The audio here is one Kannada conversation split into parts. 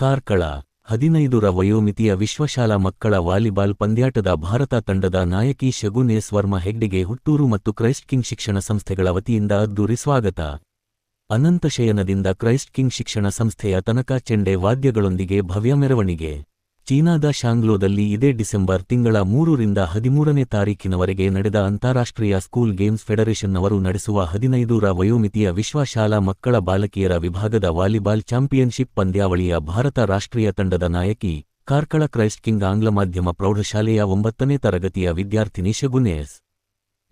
ಕಾರ್ಕಳ, ಹದಿನೈದರ ವಯೋಮಿತಿಯ ವಿಶ್ವಶಾಲಾ ಮಕ್ಕಳ ವಾಲಿಬಾಲ್ ಪಂದ್ಯಾಟದ ಭಾರತ ತಂಡದ ನಾಯಕಿ ಶಗುನೇಸ್ ವರ್ಮ ಹೆಗ್ಡೆಗೆ ಹುಟ್ಟೂರು ಮತ್ತು ಕ್ರೈಸ್ಟ್ ಕಿಂಗ್ ಶಿಕ್ಷಣ ಸಂಸ್ಥೆಗಳ ವತಿಯಿಂದ ಅದ್ದೂರಿ ಸ್ವಾಗತ. ಅನಂತಶಯನದಿಂದ ಕ್ರೈಸ್ಟ್ ಕಿಂಗ್ ಶಿಕ್ಷಣ ಸಂಸ್ಥೆಯ ತನಕ ಚೆಂಡೆ ವಾದ್ಯಗಳೊಂದಿಗೆ ಭವ್ಯ ಮೆರವಣಿಗೆ. ಚೀನಾದ ಶಾಂಗ್ಲೋದಲ್ಲಿ ಇದೇ ಡಿಸೆಂಬರ್ ತಿಂಗಳ ಮೂರರಿಂದ ಹದಿಮೂರನೇ ತಾರೀಖಿನವರೆಗೆ ನಡೆದ ಅಂತಾರಾಷ್ಟ್ರೀಯ ಸ್ಕೂಲ್ ಗೇಮ್ಸ್ ಫೆಡರೇಷನ್ನವರು ನಡೆಸುವ ಹದಿನೈದೂರ ವಯೋಮಿತಿಯ ವಿಶ್ವ ಶಾಲಾ ಮಕ್ಕಳ ಬಾಲಕಿಯರ ವಿಭಾಗದ ವಾಲಿಬಾಲ್ ಚಾಂಪಿಯನ್ಶಿಪ್ ಪಂದ್ಯಾವಳಿಯ ಭಾರತ ರಾಷ್ಟ್ರೀಯ ತಂಡದ ನಾಯಕಿ, ಕಾರ್ಕಳ ಕ್ರೈಸ್ಟ್ ಕಿಂಗ್ ಆಂಗ್ಲ ಮಾಧ್ಯಮ ಪ್ರೌಢಶಾಲೆಯ ಒಂಬತ್ತನೇ ತರಗತಿಯ ವಿದ್ಯಾರ್ಥಿನಿ ಶಗುನೇಸ್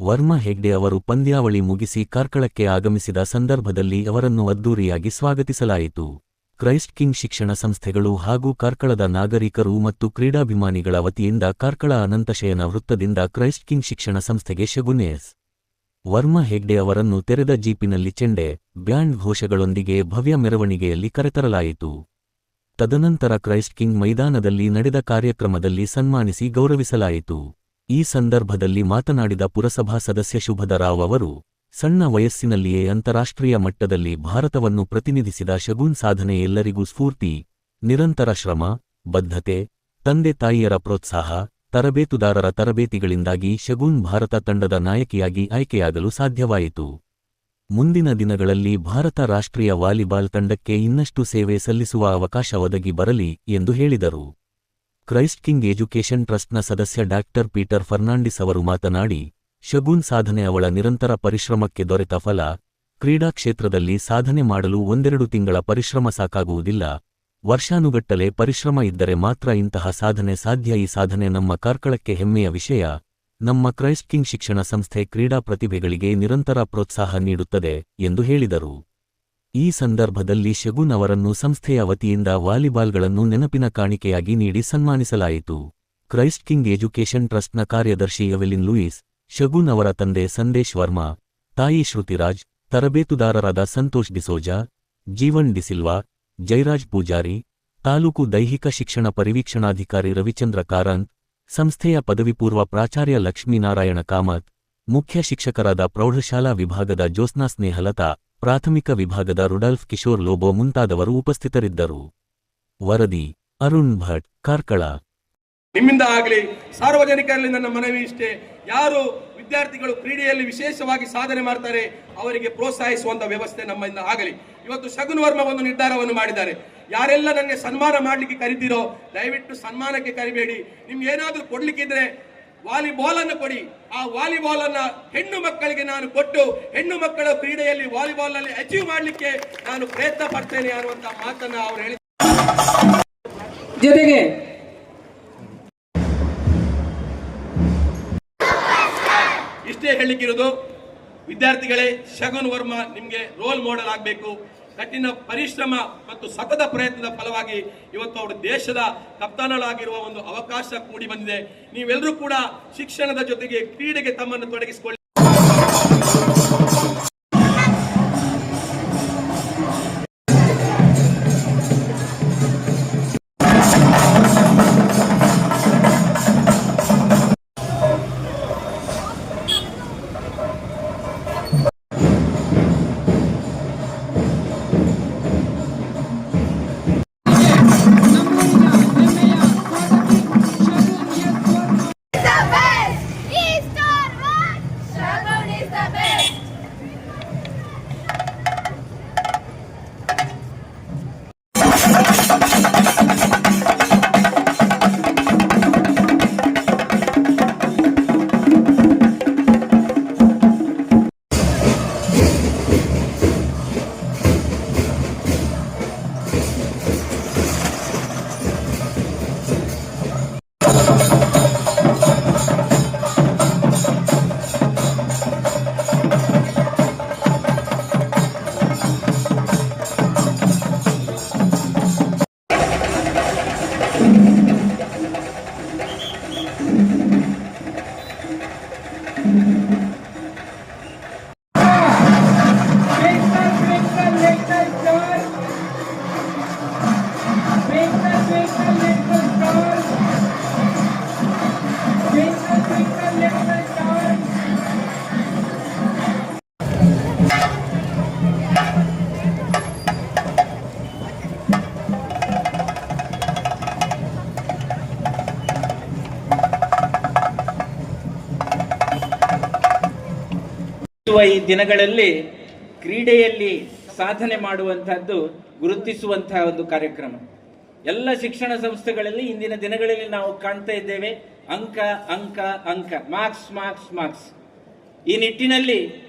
ವರ್ಮ ಹೆಗ್ಡೆ ಅವರು ಪಂದ್ಯಾವಳಿ ಮುಗಿಸಿ ಕಾರ್ಕಳಕ್ಕೆ ಆಗಮಿಸಿದ ಸಂದರ್ಭದಲ್ಲಿ ಅವರನ್ನು ಅದ್ದೂರಿಯಾಗಿ ಸ್ವಾಗತಿಸಲಾಯಿತು. ಕ್ರೈಸ್ಟ್ ಕಿಂಗ್ ಶಿಕ್ಷಣ ಸಂಸ್ಥೆಗಳು ಹಾಗೂ ಕಾರ್ಕಳದ ನಾಗರಿಕರು ಮತ್ತು ಕ್ರೀಡಾಭಿಮಾನಿಗಳ ವತಿಯಿಂದ ಕಾರ್ಕಳ ಅನಂತಶಯನ ವೃತ್ತದಿಂದ ಕ್ರೈಸ್ಟ್ ಕಿಂಗ್ ಶಿಕ್ಷಣ ಸಂಸ್ಥೆಗೆ ಶಗುನೇಸ್ ವರ್ಮ ಹೆಗ್ಡೆ ಅವರನ್ನು ತೆರೆದ ಜೀಪಿನಲ್ಲಿ ಚೆಂಡೆ, ಬ್ಯಾಂಡ್ ಘೋಷಗಳೊಂದಿಗೆ ಭವ್ಯ ಮೆರವಣಿಗೆಯಲ್ಲಿ ಕರೆತರಲಾಯಿತು. ತದನಂತರ ಕ್ರೈಸ್ಟ್ ಕಿಂಗ್ ಮೈದಾನದಲ್ಲಿ ನಡೆದ ಕಾರ್ಯಕ್ರಮದಲ್ಲಿ ಸನ್ಮಾನಿಸಿ ಗೌರವಿಸಲಾಯಿತು. ಈ ಸಂದರ್ಭದಲ್ಲಿ ಮಾತನಾಡಿದ ಪುರಸಭಾ ಸದಸ್ಯ ಶುಭದರಾವ್ ಅವರು ಸಣ್ಣ ವಯಸ್ಸಿನಲ್ಲಿಯೇ ಅಂತಾರಾಷ್ಟ್ರೀಯ ಮಟ್ಟದಲ್ಲಿ ಭಾರತವನ್ನು ಪ್ರತಿನಿಧಿಸಿದ ಶಗುನ್ ಸಾಧನೆ ಎಲ್ಲರಿಗೂ ಸ್ಫೂರ್ತಿ, ನಿರಂತರ ಶ್ರಮ, ಬದ್ಧತೆ, ತಂದೆ ತಾಯಿಯರ ಪ್ರೋತ್ಸಾಹ, ತರಬೇತುದಾರರ ತರಬೇತಿಗಳಿಂದಾಗಿ ಶಗುನ್ ಭಾರತ ತಂಡದ ನಾಯಕಿಯಾಗಿ ಆಯ್ಕೆಯಾಗಲು ಸಾಧ್ಯವಾಯಿತು. ಮುಂದಿನ ದಿನಗಳಲ್ಲಿ ಭಾರತ ರಾಷ್ಟ್ರೀಯ ವಾಲಿಬಾಲ್ ತಂಡಕ್ಕೆ ಇನ್ನಷ್ಟು ಸೇವೆ ಸಲ್ಲಿಸುವ ಅವಕಾಶ ಒದಗಿ ಬರಲಿ ಎಂದು ಹೇಳಿದರು. ಕ್ರೈಸ್ಟ್ ಕಿಂಗ್ ಎಜುಕೇಷನ್ ಟ್ರಸ್ಟ್ನ ಸದಸ್ಯ ಡಾಕ್ಟರ್ ಪೀಟರ್ ಫರ್ನಾಂಡಿಸ್ ಅವರು ಮಾತನಾಡಿ ಶಗುನ್ ಸಾಧನೆ ಅವಳ ನಿರಂತರ ಪರಿಶ್ರಮಕ್ಕೆ ದೊರೆತ ಫಲ, ಕ್ರೀಡಾ ಕ್ಷೇತ್ರದಲ್ಲಿ ಸಾಧನೆ ಮಾಡಲು ಒಂದೆರಡು ತಿಂಗಳ ಪರಿಶ್ರಮ ಸಾಕಾಗುವುದಿಲ್ಲ. ವರ್ಷಾನುಗಟ್ಟಲೆ ಪರಿಶ್ರಮ ಇದ್ದರೆ ಮಾತ್ರ ಇಂತಹ ಸಾಧನೆ ಸಾಧ್ಯ. ಈ ಸಾಧನೆ ನಮ್ಮ ಕಾರ್ಕಳಕ್ಕೆ ಹೆಮ್ಮೆಯ ವಿಷಯ. ನಮ್ಮ ಕ್ರೈಸ್ಟ್ ಕಿಂಗ್ ಶಿಕ್ಷಣ ಸಂಸ್ಥೆ ಕ್ರೀಡಾ ಪ್ರತಿಭೆಗಳಿಗೆ ನಿರಂತರ ಪ್ರೋತ್ಸಾಹ ನೀಡುತ್ತದೆ ಎಂದು ಹೇಳಿದರು. ಈ ಸಂದರ್ಭದಲ್ಲಿ ಶಗುನ್ ಅವರನ್ನು ಸಂಸ್ಥೆಯ ವತಿಯಿಂದ ವಾಲಿಬಾಲ್ಗಳನ್ನು ನೆನಪಿನ ಕಾಣಿಕೆಯಾಗಿ ನೀಡಿ ಸನ್ಮಾನಿಸಲಾಯಿತು. ಕ್ರೈಸ್ಟ್ ಕಿಂಗ್ ಎಜುಕೇಷನ್ ಟ್ರಸ್ಟ್ನ ಕಾರ್ಯದರ್ಶಿ ಎವೆಲಿನ್ ಲೂಯಿಸ್ ಶಗುನ್ ಅವರ ತಂದೆ ಸಂದೇಶ್ ವರ್ಮಾ, ತಾಯಿ ಶ್ರುತಿರಾಜ್, ತರಬೇತುದಾರರಾದ ಸಂತೋಷ್ ಡಿಸೋಜಾ, ಜೀವನ್ ಡಿಸಿಲ್ವಾ ಜೈರಾಜ್ ಪೂಜಾರಿ, ತಾಲೂಕು ದೈಹಿಕ ಶಿಕ್ಷಣ ಪರಿವೀಕ್ಷಣಾಧಿಕಾರಿ ರವಿಚಂದ್ರ ಕಾರಂತ್, ಸಂಸ್ಥೆಯ ಪದವಿಪೂರ್ವ ಪ್ರಾಚಾರ್ಯ ಲಕ್ಷ್ಮೀನಾರಾಯಣ ಕಾಮತ್, ಮುಖ್ಯ ಶಿಕ್ಷಕರಾದ ಪ್ರೌಢಶಾಲಾ ವಿಭಾಗದ ಜ್ಯೋತ್ಸ್ನಾ ಸ್ನೇಹಲತಾ, ಪ್ರಾಥಮಿಕ ವಿಭಾಗದ ರುಡಾಲ್ಫ್ ಕಿಶೋರ್ ಲೋಬೋ ಮುಂತಾದವರು ಉಪಸ್ಥಿತರಿದ್ದರು. ವರದಿ, ಅರುಣ್ ಭಟ್, ಕಾರ್ಕಳ. ನಿಮ್ಮಿಂದ ಆಗಲಿ ಸಾರ್ವಜನಿಕರಲ್ಲಿ ನನ್ನ ಮನವಿ ಇಷ್ಟೇ. ಯಾರು ವಿದ್ಯಾರ್ಥಿಗಳು ಕ್ರೀಡೆಯಲ್ಲಿ ವಿಶೇಷವಾಗಿ ಸಾಧನೆ ಮಾಡ್ತಾರೆ, ಅವರಿಗೆ ಪ್ರೋತ್ಸಾಹಿಸುವಂತ ವ್ಯವಸ್ಥೆ ನಮ್ಮಿಂದ ಆಗಲಿ. ಇವತ್ತು ಶಗುನ್ ವರ್ಮ ಒಂದು ನಿರ್ಧಾರವನ್ನು ಮಾಡಿದ್ದಾರೆ. ಯಾರೆಲ್ಲ ನನಗೆ ಸನ್ಮಾನ ಮಾಡಲಿಕ್ಕೆ ಕರಿತೀರೋ, ದಯವಿಟ್ಟು ಸನ್ಮಾನಕ್ಕೆ ಕರಿಬೇಡಿ. ನಿಮ್ಗೆ ಏನಾದರೂ ಕೊಡ್ಲಿಕ್ಕಿದ್ರೆ ವಾಲಿಬಾಲ್ ಅನ್ನು ಕೊಡಿ. ಆ ವಾಲಿಬಾಲ್ ಅನ್ನ ಹೆಣ್ಣು ಮಕ್ಕಳಿಗೆ ನಾನು ಕೊಟ್ಟು, ಹೆಣ್ಣು ಮಕ್ಕಳ ಕ್ರೀಡೆಯಲ್ಲಿ ವಾಲಿಬಾಲ್ನಲ್ಲಿ ಅಚೀವ್ ಮಾಡಲಿಕ್ಕೆ ನಾನು ಪ್ರಯತ್ನ ಪಡ್ತೇನೆ ಅನ್ನುವಂತ ಮಾತನ್ನ ಅವರು ಹೇಳಿ ಜೊತೆಗೆ ಹೇಳಲಿಕ್ಕಿರೋದು ವಿದ್ಯಾರ್ಥಿಗಳೇ, ಶಗನ್ ವರ್ಮ ನಿಮಗೆ ರೋಲ್ ಮಾಡೆಲ್ ಆಗಬೇಕು. ಕಠಿಣ ಪರಿಶ್ರಮ ಮತ್ತು ಸತತ ಪ್ರಯತ್ನದ ಫಲವಾಗಿ ಇವತ್ತು ಅವರು ದೇಶದ ಕಪ್ತಾನಳಾಗಿರುವ ಒಂದು ಅವಕಾಶ ಕೂಡಿ ಬಂದಿದೆ. ನೀವೆಲ್ಲರೂ ಕೂಡ ಶಿಕ್ಷಣದ ಜೊತೆಗೆ ಕ್ರೀಡೆಗೆ ತಮ್ಮನ್ನು ತೊಡಗಿಸಿಕೊಳ್ಳಿ. ಈ ದಿನಗಳಲ್ಲಿ ಕ್ರೀಡೆಯಲ್ಲಿ ಸಾಧನೆ ಮಾಡುವಂತಹದ್ದು, ಗುರುತಿಸುವಂತಹ ಒಂದು ಕಾರ್ಯಕ್ರಮ. ಎಲ್ಲ ಶಿಕ್ಷಣ ಸಂಸ್ಥೆಗಳಲ್ಲಿ ಇಂದಿನ ದಿನಗಳಲ್ಲಿ ನಾವು ಕಾಣ್ತಾ ಇದ್ದೇವೆ. ಅಂಕ ಅಂಕ ಅಂಕ. ಮಾರ್ಕ್ಸ್ ಮಾರ್ಕ್ಸ್ ಮಾರ್ಕ್ಸ್ ಈ ನಿಟ್ಟಿನಲ್ಲಿ